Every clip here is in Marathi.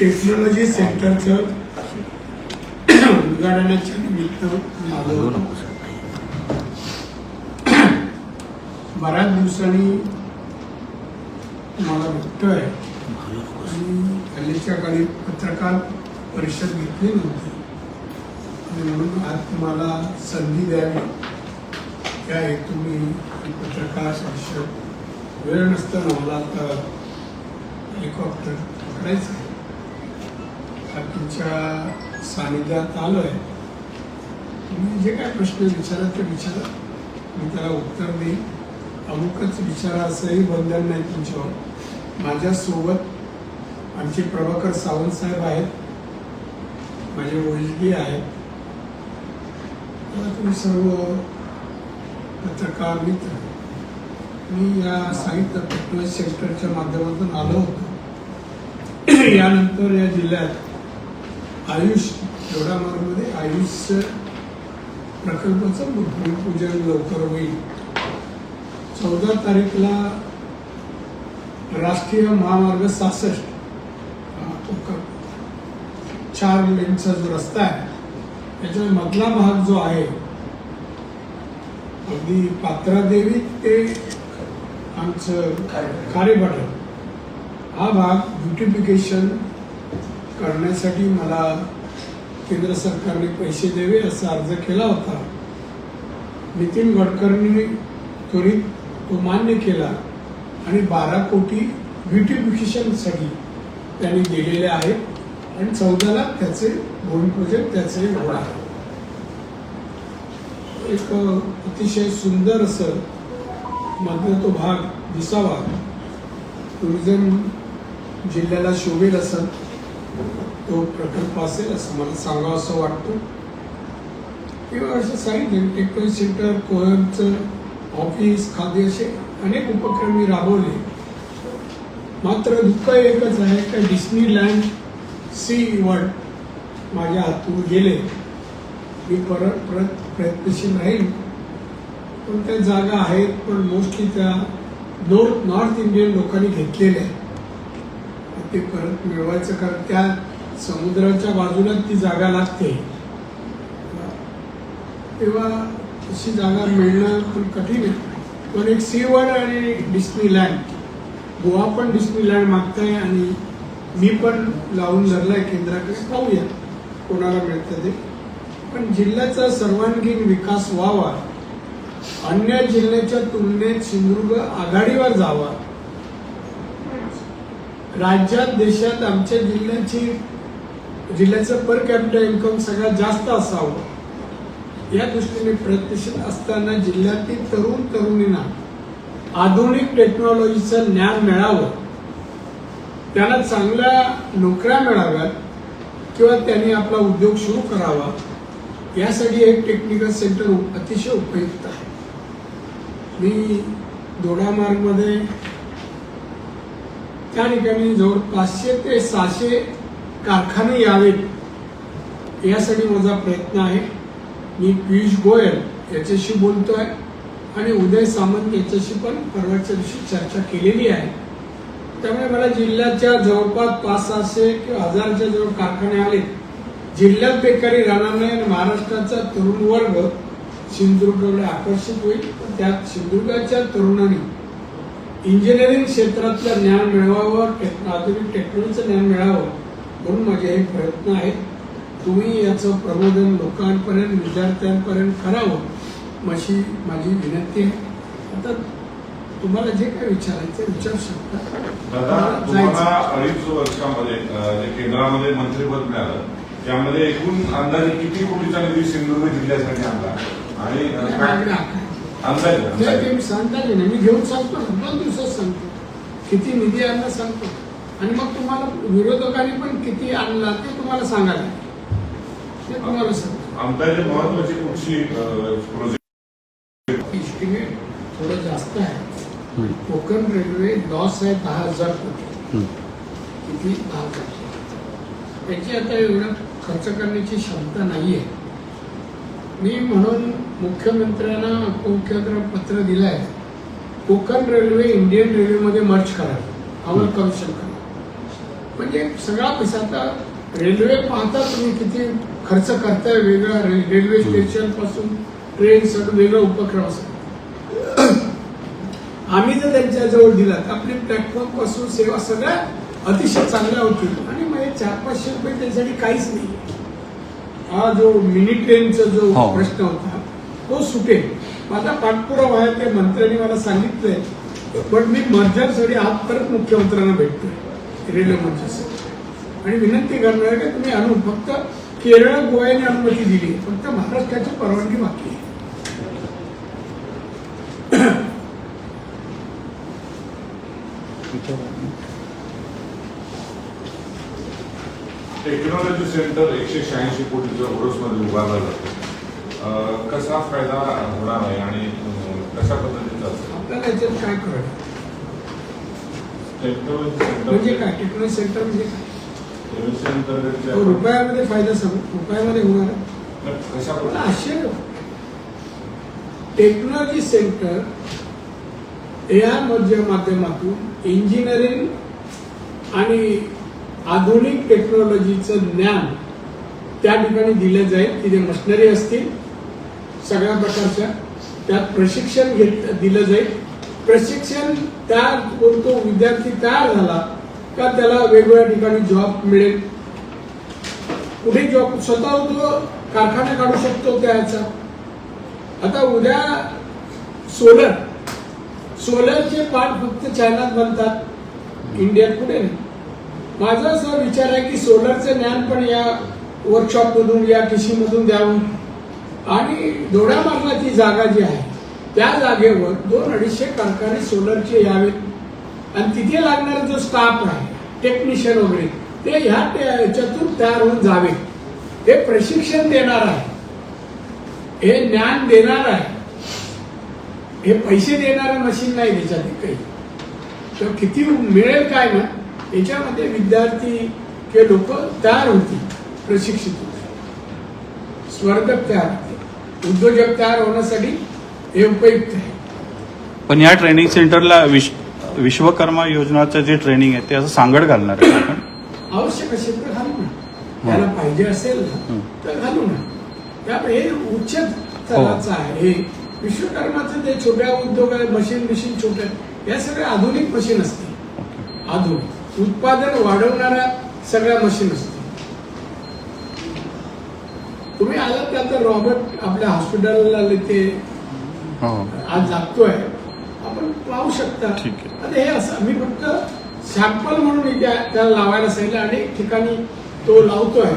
टेक्नॉलॉजी सेंटरचं उद्घाटनाच्या निमित्त. बऱ्याच दिवसांनी मला भेटतोय आणि हल्लीच्या काळी पत्रकार परिषद घेतली नव्हती. आणि म्हणून आज तुम्हाला संधी द्यावी. त्या हेतूने पत्रकार परिषद. वेळ नसताना मला आता हेलिकॉप्टर पकडायचं तुमच्या सानिध्यात आलो आहे तुम्ही जे काय प्रश्न विचारा ते विचारा. मी त्याला उत्तर देईन. अमुकच विचारा असंही बंधन नाही तुमच्यावर. माझ्यासोबत आमचे प्रभाकर सावंत साहेब आहेत. माझे वैद्यकीय आहेत. तर तुम्ही सर्व पत्रकार मित्र. मी या साहित्य टेक्नॉलॉजी सेंटरच्या माध्यमातून आलो होतो. यानंतर या जिल्ह्यात आयुष दोडामार्गमध्ये आयुष प्रकल्पाचं भूमिपूजन लवकर होईल. चौदा तारीखला राष्ट्रीय महामार्ग सहासष्ट. चार लेनचा जो रस्ता आहे त्याच्या मधला भाग जो आहे अगदी पात्रादेवी ते आमचं खारेपाटण हा भाग ब्युटिफिकेशन करण्यासाठी मला केंद्र सरकारने पैसे द्यावे असा अर्ज केला होता. नितीन गडकरींनी त्वरित तो मान्य केला आणि बारा कोटी ब्युटिफिकेशनसाठी त्यांनी दिलेले आहेत आणि चौदाला त्याचे भूमिपूजन त्याचे होणार एक अतिशय सुंदर असं मधला तो भाग दिसावा. टुरिझम जिल्ह्याला शोभेल असं तो प्रकल्प असेल असं मला सांगावं असं वाटतं. किंवा असं सांगितलं टेक्नॉलॉजी सेंटर कोहमचं ऑफिस खाद्य असे अनेक उपक्रम मी राबवले. मात्र दुःख एकच आहे का डिस्नीलँड सी वर्ल्ड माझ्या हातून गेले. मी परत परत प्रयत्नशील राहील. पण त्या जागा आहेत पण मोस्टली त्या नॉर्थ नॉर्थ इंडियन लोकांनी घेतलेल्या आहेत. ते परत मिळवायचं कारण त्या समुद्राच्या बाजूला ती जागा लागते. तेव्हा तशी जागा मिळणं पण कठीण आहे. पण एक सीवर आणि डिस्नी लँड गोवा पण डिस्नी लँड मागताय आणि मी पण लावून धरलाय केंद्राकडे. पाहूया कोणाला मिळतं ते. पण जिल्ह्याचा सर्वांगीण विकास व्हावा. अन्य जिल्ह्याच्या तुलनेत सिंधुदुर्ग आघाडीवर जावा. राज्यात देशात आमच्या जिल्ह्याची जिल्ह्याचं पर कॅपिटल इन्कम सगळ्यात जास्त असावं. या दृष्टीने प्रयत्नशील असताना जिल्ह्यातील तरुण तरुणींना आधुनिक टेक्नॉलॉजीचं ज्ञान मिळावं. त्यांना चांगल्या नोकऱ्या मिळाव्यात किंवा त्यांनी आपला उद्योग सुरू करावा. यासाठी एक टेक्निकल सेंटर अतिशय उपयुक्त आहे. मी दोडामार्गमध्ये त्या ठिकाणी जवळ पाचशे ते सहाशे कारखाने यावेत. यासाठी माझा प्रयत्न आहे. मी पियुष गोयल याच्याशी बोलतो आहे आणि उदय सामंत याच्याशी पण परवाच्या दिवशी चर्चा केलेली आहे. त्यामुळे मला जिल्ह्याच्या जवळपास पाच सहाशे किंवा हजारच्या जवळ कारखाने आले जिल्ह्यात बेकारी राहणार नाही आणि महाराष्ट्राचा तरुण वर्ग सिंधुदुर्गकडे आकर्षित होईल. पण त्यात सिंधुदुर्गाच्या तरुणांनी इंजिनिअरिंग क्षेत्रातलं ज्ञान मिळवावं आधुनिक टेक्नॉलॉजीचं ज्ञान मिळावं म्हणून माझे हे प्रयत्न आहेत. तुम्ही याचं प्रबोधन लोकांपर्यंत विद्यार्थ्यांपर्यंत करावं अशी माझी विनंती आहे. आता तुम्हाला जे काय विचारायचं विचारू शकता? दादा जायचं. तुम्हाला अडीच वर्षामध्ये जे केंद्रामध्ये मंत्रिपद मिळालं त्यामध्ये एकूण अंदाजे किती कोटीचा निधी सिंधुदुर्ग जिल्ह्यासाठी आणला? आणि काय- माझ्याकडे आकडा आहे. अंदाजे नाही, ते. मी सांगता मी घेऊन सांगतो ना दोन दिवसात सांगतो किती निधी आणला सांगतो आणि मग तुम्हाला विरोधकांनी पण किती आणला ते तुम्हाला सांगायला. ते तुम्हाला सांगतो अंदाजे महत्वाची कुठची प्रोजेक्ट एस्टिमेट थोडं जास्त आहे कोकण रेल्वे लॉस आहे दहा हजार कोटी किती दहा हजार. त्याची आता एवढं खर्च करण्याची क्षमता नाही आहे मी म्हणून मुख्यमंत्र्यांना उपमुख्यमंत्र्यांना पत्र दिलं आहे कोकण रेल्वे इंडियन रेल्वेमध्ये करावी आम्हाला कमिशन करा. म्हणजे सगळा पैसा आता रेल्वे पाहता तुम्ही किती खर्च करताय वेगळा रेल्वे स्टेशनपासून ट्रेन सगळं वेगळं उपक्रम असं आम्ही जर त्यांच्या जवळ दिला तर आपली प्लॅटफॉर्मपासून सेवा सगळ्या अतिशय चांगल्या होतील. आणि हे चार पाचशे रुपये त्यासाठी काहीच नाही. हा जो मिनी ट्रेनचा जो हो. प्रश्न होता तो सुटेल. माझा पाठपुरावा आहे ते मंत्र्यांनी मला सांगितलंय पण मी मर्जरसाठी आज परत मुख्यमंत्र्यांना भेटतोय रेल्वे मंत्र्यासाठी आणि विनंती करणार आहे की तुम्ही आणून फक्त केरळ गोव्याने अनुमती दिली फक्त महाराष्ट्राची परवानगी बाकी आहे. टेक्नॉलॉजी सेंटर एकशे शहाऐंशी कोटीचं ओरोसमध्ये उभारला जातो. कसा फायदा होणार आहे आणि कशा पद्धतीचा आपल्याला याच्यात काय सेंटर म्हणजे काय? टेक्नॉलॉजी सेंटर म्हणजे काय? रुपयामध्ये फायदा सांगू रुपयामध्ये होणार आहे. कशा आश्चर्य. टेक्नॉलॉजी सेंटर या माध्यमातून इंजिनिअरिंग आणि आधुनिक टेक्नॉलॉजीचं ज्ञान त्या ठिकाणी दिलं जाईल. तिथे मशिनरी असतील सगळ्या प्रकारच्या. त्यात प्रशिक्षण घेत दिलं जाईल. प्रशिक्षण त्या तो विद्यार्थी तयार झाला का त्याला वेगवेगळ्या ठिकाणी जॉब मिळेल? कुठे जॉब स्वतः तो कारखाना काढू शकतो त्याचा आता उद्या सोलर सोलरचे पार्ट फक्त चायनात बनतात. इंडियात कुठे नाही. माझा असा विचार आहे की सोलरचं ज्ञान पण या वर्कशॉप मधून या टी मधून द्यावं. आणि डोळ्यामार्गाची जागा जी आहे त्या जागेवर दोन अडीचशे कारखाने सोलरचे यावेत. आणि तिथे लागणारा जो स्टाफ आहे टेक्निशियन वगैरे ते ह्या याच्यातून तयार होऊन जावे हे प्रशिक्षण देणार आहे. हे ज्ञान देणार आहे. हे पैसे देणारं मशीन नाही त्याच्यात काही. तर किती मिळेल काय ना याच्यामध्ये विद्यार्थी हे लोक तयार होतील प्रशिक्षित होते स्वर्ग तयार उद्योजक तयार होण्यासाठी हे उपयुक्त आहे. पण या ट्रेनिंग सेंटरला विश विश्वकर्मा योजनाचं जे ट्रेनिंग आहे ते असं सांगड घालणार आहे आपण? आवश्यक असेल तर घालू ना. त्याला पाहिजे असेल ना. तर घालू ना. त्यामुळे हे उच्च स्तराचं आहे. हे विश्वकर्माचं ते छोट्या उद्योग आहे मशीन मशीन छोट्या या सगळ्या आधुनिक मशीन असते आधुनिक. उत्पादन वाढवणाऱ्या सगळ्या मशीन असते तुम्ही आलात त्या तर रॉबर्ट आपल्या हॉस्पिटलला ते हो. आज जागतोय आपण पाहू शकता. आता हे असं मी फक्त सॅम्पल म्हणून त्याला लावायला सांगितलं अनेक ठिकाणी तो लावतोय.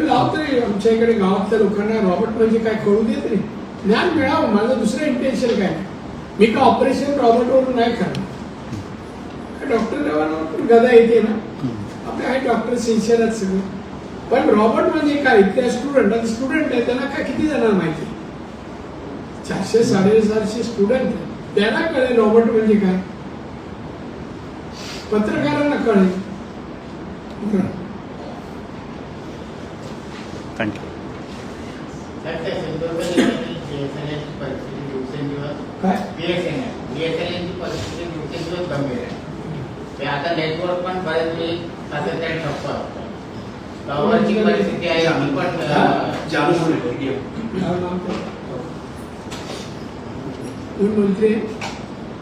लावतोय आमच्या इकडे गावातल्या लोकांना. रॉबर्ट म्हणजे काय कळू देत नाही. ज्ञान मिळावं. माझं दुसरं इंटेन्शन काय. मी का ऑपरेशन रॉबर्टवरून नाही करणार? डॉक्टर गदा येते ना. आपले आहे डॉक्टर सिन्सिअर आहेत सगळे. पण रॉबर्ट म्हणजे काय? त्या स्टुडंट आता स्टुडंट आहे त्यांना काय किती जणांना माहिती? चारशे साडेचारशे स्टुडंट आहे. त्यांना कळेल रॉबर्ट म्हणजे काय? पत्रकारांना कळेल. थँक्यू आता नेटवर्क पण बरेच वेळी सातत्याने ठप्प परिस्थिती आहे पण? कोण?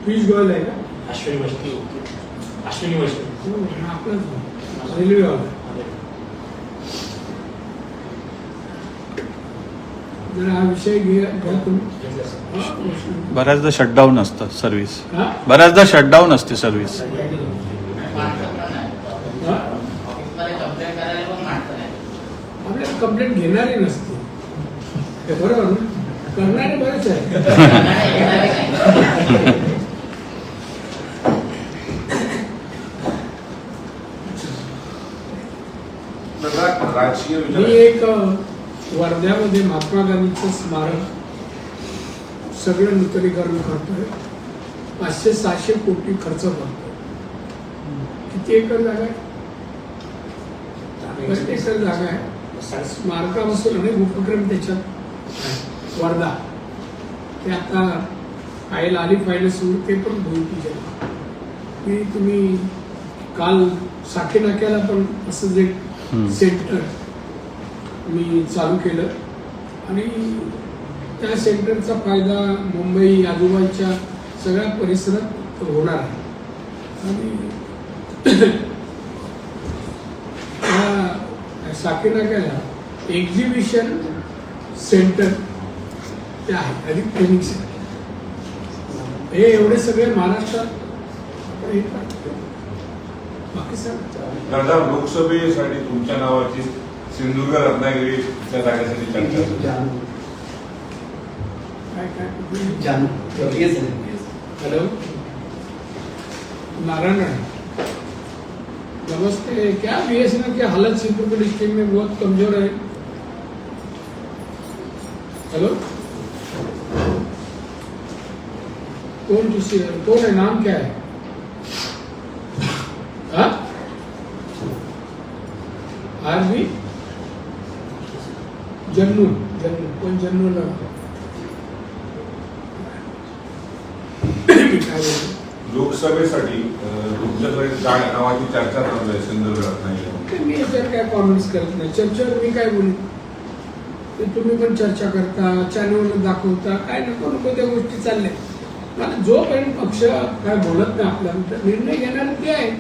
पियुष गोयल आहे का? अश्विनी वैष्णवी अश्विनी वैष्णवी हो, आपलाच रेल्वेवाला जरा हा विषय घ्या घ्या तुम्ही. हा, प्रश्न. बऱ्याचदा शटडाऊन असतं सर्व्हिस हा? बऱ्याचदा शटडाऊन असते सर्व्हिस माणसं पण नाही. हा? ऑफिसमध्ये कंप्लेंट करायला पण माणसं नाही आपल्याला कंप्लेंट घेणारे नसते. बरोबर ना? करणारे बरेच आहे. मी एक वर्ध्यामध्ये महात्मा गांधीचं स्मारक सगळं नूतनीकरण करतोय. पाचशे सहाशे कोटी खर्च करतोय. किती एकर जागा आहे? एकर जागा आहे. स्मारकापासून अनेक उपक्रम त्याच्यात. वर्धा ते आता फाईल आली फाईल सुरू ते पण भूमिपूजन मी तुम्ही काल साखी नाक्याला पण एक हम्म. सेंटर मी चालू केलं आणि त्या सेंटरचा फायदा मुंबई आजूबाजूच्या सगळ्या परिसरात होणार आहे आणि त्या साखी नाक्याला एक्झिबिशन सेंटर ते आहे अधिक ट्रेनिंग सेंटर हे एवढे सगळे महाराष्ट्रात. बाकी सर दादा लोकसभेसाठी तुमच्या नावाची सिंधुदुर्ग रत्नागिरी त्या जागेसाठी चर्चा. काय काय? जानू येस. हेलो? नारायण राणे. नमस्ते। क्या बीएसएनएल की हालत सीपुर डिस्ट्रिक्ट में बहुत कमज़ोर है? हेलो? कौन किसी कौन है? नाम क्या है? हाँ? आर्मी जन्नू। जन्नू। कौन जन्नू लगा मी काय लोकसभेसाठी अं, तुमच्याकडे काय नावाची चर्चा चालू आहे सिंधुदुर्ग नाही मी याच्यावर काय कॉमेंट्स करत नाही. चर्चेवर मी काय बोलू? ते तुम्ही पण चर्चा करता चॅनलवर दाखवता काय नको नको त्या गोष्टी चालल्या. मला जोपर्यंत पक्ष काय बोलत नाही आपल्यानंतर निर्णय घेणार ते आहे.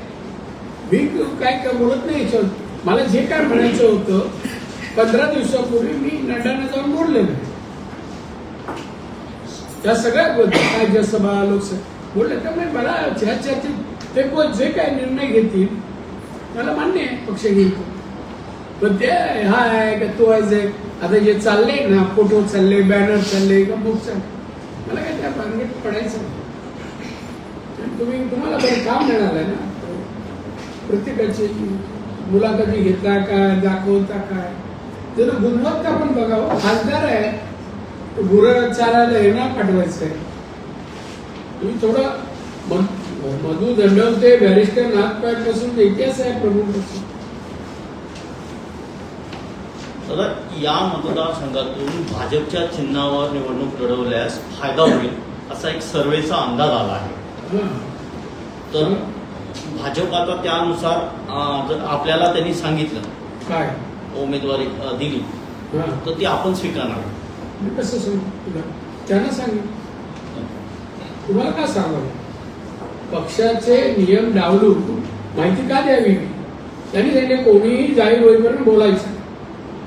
मी काय काय बोलत नाही याच्यावर. मला जे काय म्हणायचं होतं पंधरा दिवसापूर्वी मी नड्डाने जाऊन बोलले नाही या सगळ्या गोष्टी राज्यसभा लोकसभा बोलले त्यामुळे मला ह्या चर्चेत ते कोण जे काय निर्णय घेतील मला मान्य आहे पक्ष घेईल पण ते हा आहे का तो आहे आता जे चालले ना फोटो चालले बॅनर चालले का बुक चालले मला काय त्या भानगडीत पडायचं तुम्ही तुम्हाला काही काम मिळालं ना. प्रत्येकाची मुलाखती घेता काय दाखवता काय? जर गुणवत्ता पण बघावं हो. खासदार आहे गुरं चालायला येणार पाठवायचं आहे तुम्ही थोडं मध- दंडवते बॅरिस्टर नाथपायपासून इतिहास आहे प्रभूपासून. दादा या मतदारसंघातून भाजपच्या चिन्हावर निवडणूक लढवल्यास फायदा होईल असा एक सर्वेचा अंदाज आला आहे. तर भाजप आता त्यानुसार जर आपल्याला त्यांनी सांगितलं काय? उमेदवारी दिली. तर ती आपण स्वीकारणार. कसं सांगू तुला? त्यांना सांगेन. तुम्हाला का सांगावं? पक्षाचे नियम डावलून माहिती का द्यावी मी? त्यांनी त्यांनी कोणीही जाहीर होईपर्यंत बोलायचं.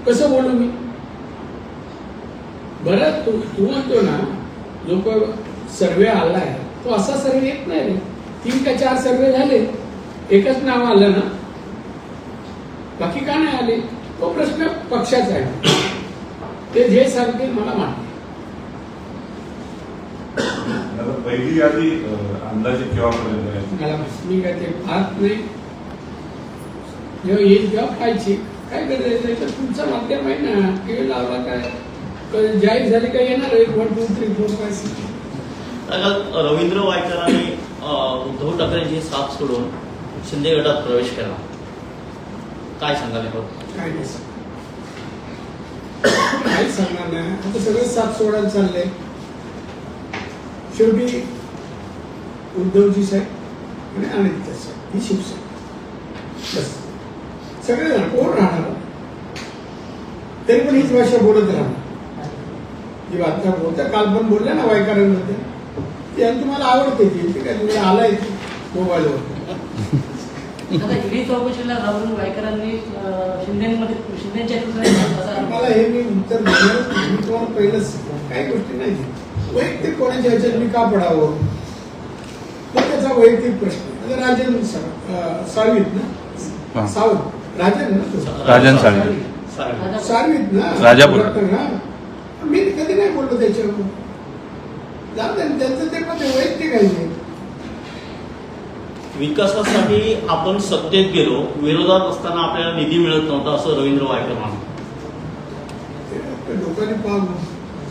कसं बोलू मी? बरं तू तू म्हणतो ना जो काही सर्वे आलाय तो असा सर्वे येत नाही रे. तीन का चार सर्वे झाले एकच नाव आलं ना. बाकी का नाही आले? तो प्रश्न पक्षाचा आहे. ते जे सांगतील मला मानतो आता पहिली यादी अंदाजे केव्हापर्यंत आहे? काय ते पाहत नाही. जेव्हा येईल तेव्हा पाहिजे काय करायचं तर तुमचं माध्यम आहे ना. टीव्ही लावला काय? क- जाहीर झाली काय येणार एक one two three four five six Ravindra वायकरांनी Uddhav ठाकरेंची साथ सोडून शिंदे गटात प्रवेश केला. काय सांगाल? काय नाही सांगणार नाही. आता सगळं साथ सोडायला चाललंय. शेवटी उद्धवजी साहेब आणि अनित्य साहेब ही शिवसेना बस। सगळे जण कोण राहणार तरी पण हीच भाषा बोलत राहणार जी बातम्या बोलत्या काल पण बोलल्या ना वायकरांमध्ये ती आणि तुम्हाला आवडते ती ती काय तुम्ही आलाय मोबाईलवर चौकशीला वायकरांनी शिंदेमध्ये शिंदेच्या मला हे मी उत्तर दिलं मी तुम्हाला पहिलंच काही गोष्टी नाही. वैयक्तिक कोणाच्या ह्याच्यात मी का पडावं तो त्याचा वैयक्तिक प्रश्न आहे. आता राजन सा- अं, साळवीत ना. सावंत राजन ना तो राजन साळवी. साळवे. साळवीत ना राजापूर. डॉक्टर ना मी कधी नाही बोललो त्याच्यावर त्यांचं ते पण ते वैयक्तिक आहे ते. विकासासाठी आपण सत्तेत गेलो विरोधात असताना आपल्याला निधी मिळत नव्हता असं रवींद्र वायकर म्हणतात ते आपल्या लोकांनी पाहून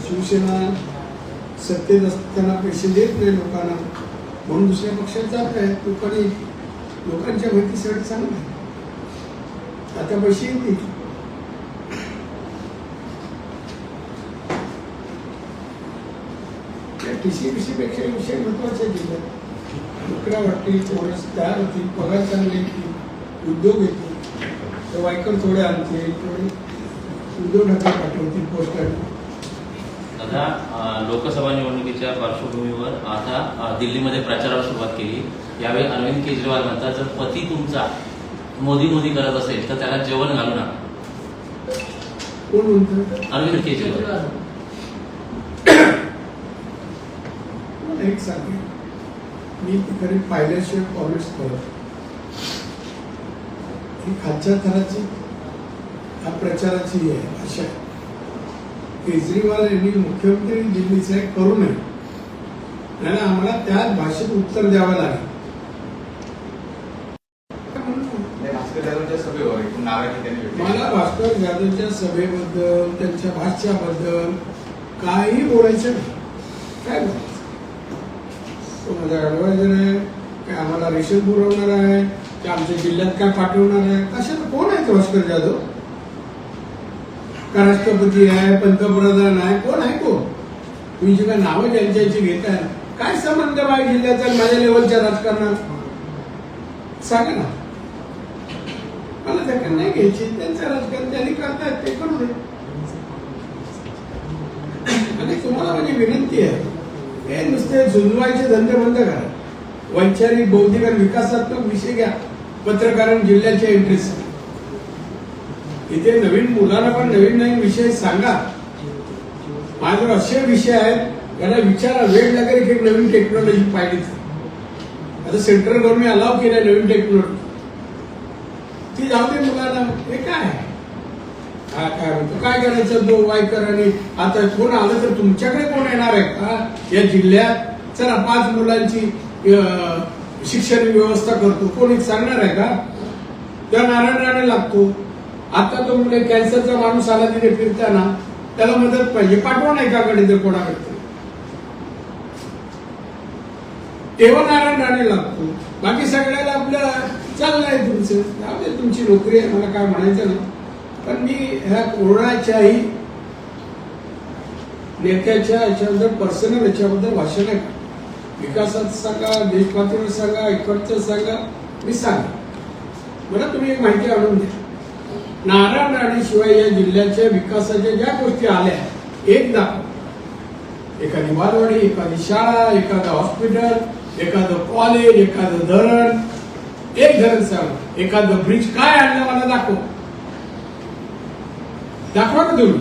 शिवसेना सत्तेत असताना पैसे देत नाही लोकांना. म्हणून दुसऱ्या पक्षात जात आहेत लोकांनी लोकांच्या माहितीसाठी चांगलं आहे. आता पैसे येतील. टी सी बी सी पेक्षा विषय महत्त्वाचे जिल्ह्यात. नोकऱ्या वाटतील कोणस तयार होतील पगार चांगले येतील उद्योग येतील. तर वायकर थोडे आणतील थोडे उद्योग ठाकरे पाठवतील पोस्टाने. दादा लोकसभा निवडणुकीच्या पार्श्वभूमीवर आता दिल्लीमध्ये प्रचाराला सुरुवात केली. यावेळी अरविंद केजरीवाल म्हणतात जर पती तुमचा मोदी मोदी करत असेल तर त्याला जेवण घालू नका. अरविंद केजरीवाल. एक सांगेल मी तिकडे पाहिल्याशिवाय कॉमेंट्स करत ही खालच्या थराची हा प्रचाराची आहे अशा. केजरीवाल यांनी मुख्यमंत्री दिल्लीचे करू नये. नाही आम्हाला त्याच भाषेत उत्तर द्यावं लागेल. मला भास्कर जाधवच्या सभेबद्दल त्यांच्या भाष्याबद्दल काही बोलायचं नाही. काय बोलायचं? तो माझा ॲडवायझर आहे काय आम्हाला रेशन पुरवणार आहे की आमच्या जिल्ह्यात काय पाठवणार आहे? कशाला कोण आहे भास्कर जाधव का राष्ट्रपती आहे पंतप्रधान आहे कोण आहे तो तुम्ही जी काय नावं ज्यांच्याची घेताय काय संबंध बाय जिल्ह्याचा माझ्या लेवलच्या राजकारणात? सांगा ना. मला त्याकडे नाही घ्यायची त्यांचं राजकारण त्यांनी करतायत ते करू दे. आणि तुम्हाला माझी विनंती आहे हे नुसते झुंजवायचे धंदे बंद करा. वैचारिक बौद्धिक आणि विकासात्मक विषय घ्या. पत्रकार जिल्ह्याच्या इंटरेस्ट इथे नवीन मुलांना पण नवीन नवीन विषय सांगा. माझ्यावर असे विषय आहेत त्यांना विचारा वेळ लागेल की एक नवीन टेक्नॉलॉजी पाहिली आता सेंट्रल गव्हर्नमेंट अलाव केलं नवीन टेक्नॉलॉजी ती जाऊ दे मुलांना. हे काय? हा काय म्हणतो? काय करायचं? तो वायकर आणि आता कोण आलं तर तुमच्याकडे कोण येणार आहे? का या जिल्ह्यात चला पाच मुलांची शिक्षण व्यवस्था करतो. कोणी सांगणार आहे का? त्या नारायण राणे लागतो. आता तो म्हणजे कॅन्सरचा माणूस आला तिथे फिरताना त्याला मदत पाहिजे. पाठवा ना एकाकडे जर कोणाकडे? तेव्हा नारायण राणे लागतो. बाकी सगळ्याला आपलं चाललंय तुमचं. जाऊ तुमची नोकरी आहे मला काय म्हणायचं नाही. पण मी ह्या कोरोनाच्याही नेत्याच्या याच्याबद्दल पर्सनल याच्याबद्दल भाषण आहे विकासात सांगा देशपातळीवर सांगा इकडचं सांगा मी सांगा मला तुम्ही एक माहिती आणून द्या. नारायण राणेशिवाय या जिल्ह्याच्या विकासाच्या ज्या गोष्टी आल्या एक दाखव एखादी बालवाडी एखादी शाळा एखादं हॉस्पिटल एखादं कॉलेज एखादं धरण एक धरण सांग एखादं ब्रिज काय आणलं मला दाखव. दाखवा का तुम्ही?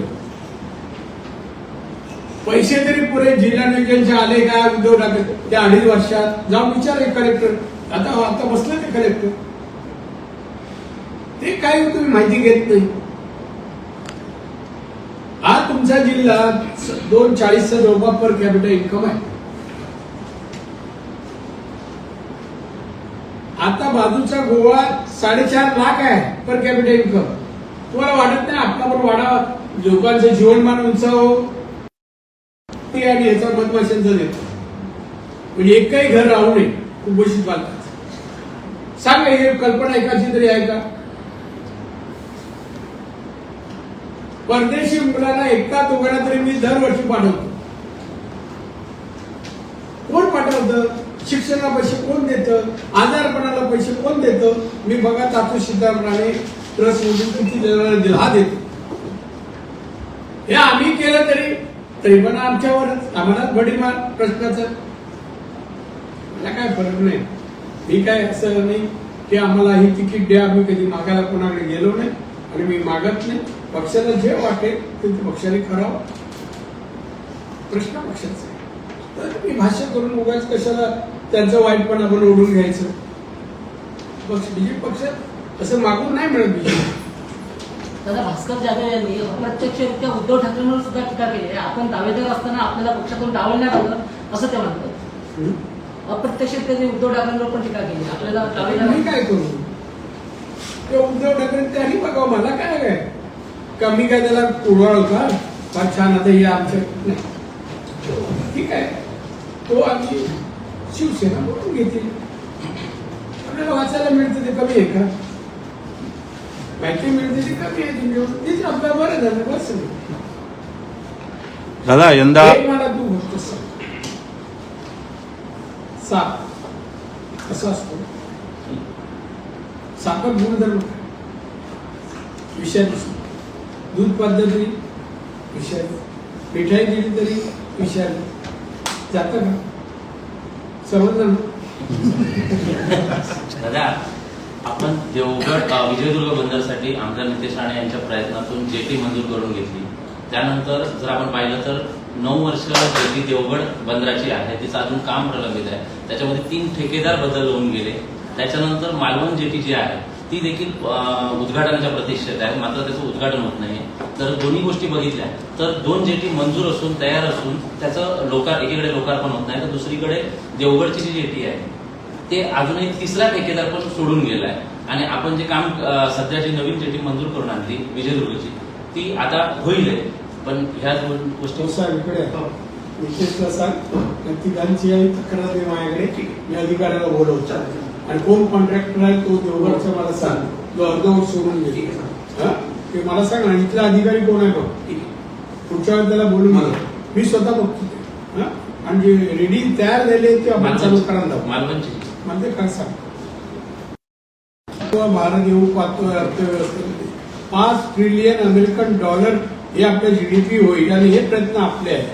पैसे तरी पुरे जिल्हा नियोजनचे आले काय उद्धव ठाकरे त्या अडीच वर्षात जाऊन विचार कलेक्टर आता आता बसलं ते कलेक्टर ते काय तुम्ही माहिती घेत नाही. आज तुमचा जिल्हा दोन चाळीसचा जवळपास पर कॅपिटल इन्कम आहे. आता बाजूचा गोवा साडेचार लाख आहे पर कॅपिटल इन्कम तुम्हाला वाटत नाही आपला पण वाढावा लोकांचं जीवनमान उंचावं? ते आणि याचा मधमाशांचा देतो. म्हणजे एकही घर राहू नये कुपोषित बालकाचं. सांगा हे कल्पना एकाची तरी आहे का? परदेशी मुलांना एकटा तुकडा तरी मी दरवर्षी पाठवतो. कोण पाठवतं? शिक्षणाला पैसे कोण देतं? आजारपणाला पैसे कोण देतं? मी बघा तातू सीतारामराणे ट्रस्ट मधून किती जणांना दिला हा देतो. हे आम्ही केलं तरी तरी पण आमच्यावरच आम्हाला बडीमार प्रश्नाचं मला काय फरक नाही. मी काय असं नाही की आम्हाला ही तिकीट द्या आम्ही कधी मागायला कोणाकडे गेलो नाही आणि मी मागत नाही. पक्षाला जे वाटेल ते पक्षाने करावं. प्रश्न पक्षाचा तर मी भाष्य करून उगाच कशाला त्यांचं वाईटपणा आपण ओढून घ्यायचं? पक्ष बीजेपी पक्षात असं मागून नाही मिळत बीजेपी. दादा भास्कर जाधव यांनी अप्रत्यक्षरित्या उद्धव ठाकरेंवर सुद्धा टीका केली आहे. आपण दावेदार असताना आपल्याला पक्षातून डावलण्यात आलं असं ते म्हणतात. अप्रत्यक्षरित्या त्यांनी उद्धव ठाकरेंवर पण टीका केली. आपल्याला दावेदार काय करू? ते उद्धव ठाकरे त्यांनी बघावं. मला काय काय का मी काय त्याला उडवाळ का फार छान आता हे आमच्या नाही. ठीक आहे. तो आम्ही शिवसेना म्हणून घेतील. आपल्याला वाचायला मिळतं ते कमी आहे का? माहिती मिळते ती कमी आहे तुमच्यावर. तीच आपल्याला बरं झालं बस. दादा यंदा मला तू गोष्ट सांग. साप. कसा असतो? साप साखर गुणधर्म विषय दूध पद्धती विषय मिठाई दिली तरी विषय जातं का? समजलं दादा आपण देवगड विजयदुर्ग बंदरसाठी आमदार नितेश राणे यांच्या प्रयत्नातून जेटी मंजूर करून घेतली. त्यानंतर जर आपण पाहिलं तर नऊ वर्ष जेटी देवगड बंदराची आहे. तिचं अजून काम प्रलंबित आहे. त्याच्यामध्ये तीन ठेकेदार बदल होऊन गेले. त्याच्यानंतर मालवण जेटी जी आहे ती देखील उद्घाटनाच्या प्रतीक्षेत आहे. मात्र त्याचं उद्घाटन होत नाही. तर दोन्ही गोष्टी बघितल्या. तर दोन जेटी मंजूर असून तयार असून त्याचं लोकार एकीकडे लोकार्पण होत नाही. तर दुसरीकडे देवगडची जी जेटी आहे ते अजूनही तिसरा ठेकेदार पण सोडून आहे. आणि आपण जे काम सध्याची सध्या जी नवीन जेटी मंजूर करून आणली विजयदुर्गची ती आता होईल पण ह्या दोन गोष्टी हो, साहेब इकडे सांग तिघांची तक्रार माझ्याकडे मी अधिकाऱ्याला बोलवतो. आणि कोण कॉन्ट्रॅक्टर आहे तो देवगडचा मला सांग. जो अर्धवट सोडून गेली? ते मला सांग आणि इथला अधिकारी कोण आहे बघ? पुढच्या वेळेस त्याला बोलून घे. मी स्वतः बघतो ते. हा? आणि जे रेडी तयार झाले ते आपण चालू करायला लावू. मालवणची. मला ते काय सांग भारत येऊ पाहतोय अर्थव्यवस्थेमध्ये. पाच ट्रिलियन अमेरिकन डॉलर हे आपलं जीडीपी होईल. आणि हे प्रयत्न आपले आहेत.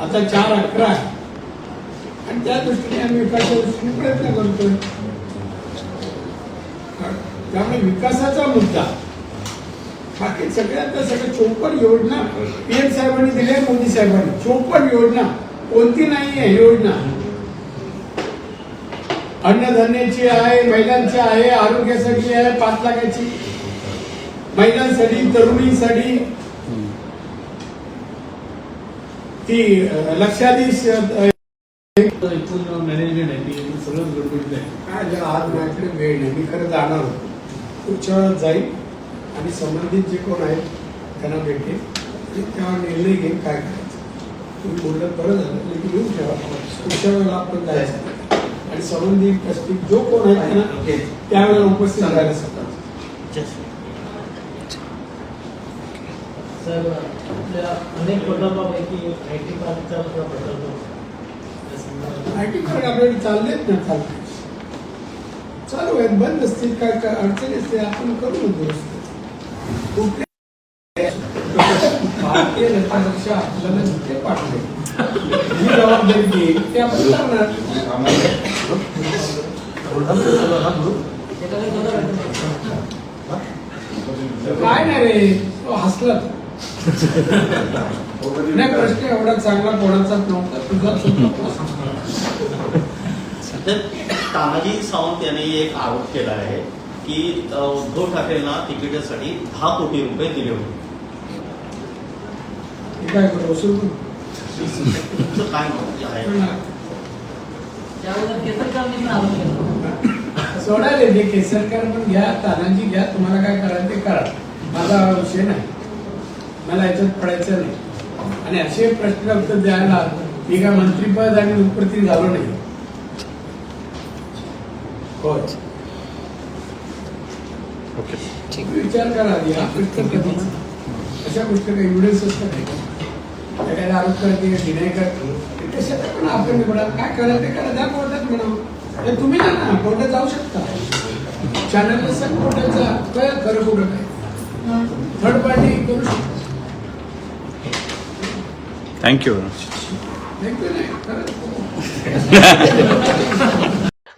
आता चार अकरा आहे. आणि त्या दृष्टीने आम्ही विकासाच्या दृष्टीने प्रयत्न करतोय. त्यामुळे विकासाचा मुद्दा. बाकी सगळ्यात सगळं चोपन्न योजना. पीएम साहेबांनी दिल्या मोदी साहेबांनी. चोपन्न योजना. कोणती नाही आहे योजना. अन्नधान्याची आहे महिलांची आहे आरोग्यासाठी आहे पाच लाखाची. महिलांसाठी तरुणींसाठी. ती लक्षाधीश एकूण मॅनेजमेंट आहे ती सगळं गडबडीत आहे. काय जरा आज माझ्याकडे वेळ नाही. मी खरं जाणार होतो. पुढच्या वेळेस जाईल आणि संबंधित जे कोण आहेत त्यांना भेटेल आणि तेव्हा निर्णय घेईन काय करायचं. तुम्ही बोललं बरं झालं लेकिन येऊन ठेवा. पुढच्या वेळेला आपण जायचं. आणि संबंधित ट्रस्टी जो कोण आहे त्यांना त्यावेळेला उपस्थित राहायला सांगा. सर आपल्या अनेक प्रकल्पापैकी आय टी पार्कचा प्रकल्प आय टी पार्क आपल्याकडे चाललेत ना चालते. चालू आहेत बंद असतील काय काय अडचणी असतील आपण करू ना दुरुस्त कुठले भारतीय जनता पक्ष आपल्याला जिथे पाठवे ही जबाबदारी घेईल ते आपण करणार काय नाही रे तो हसला तो. नाही प्रश्न एवढा चांगला कोणाचाच नव्हता होता तर तानाजी सावंत यांनी एक आरोप केला आहे की उद्धव ठाकरेंना तिकिटासाठी दहा कोटी रुपये दिले होते. काय सोडायला जे केसरकर पण घ्या तानाजी घ्या तुम्हाला काय करायचं ते करा. माझा हा विषय नाही. मला याच्यात पडायचं नाही. आणि असे प्रश्न उत्तर द्यायला मी काय मंत्रीपद आणि उत्पत्ती झालो नाही होय. तुम्ही विचार करा आधी हा प्रश्न कधी अशा गोष्टी काही एव्हिडन्स असतात नाही आरोप करते डिनाय करते. ते कशाला पण आपण काय करायचं ते करा द्या कोर्टात म्हणा. हे तुम्ही जा ना कोर्टात जाऊ शकता. चॅनलला सांग कोर्टात जा काय खरं कुठं काय? थर्ड पार्टी करू शकता. थँक्यू थँक्यू नाही. खरं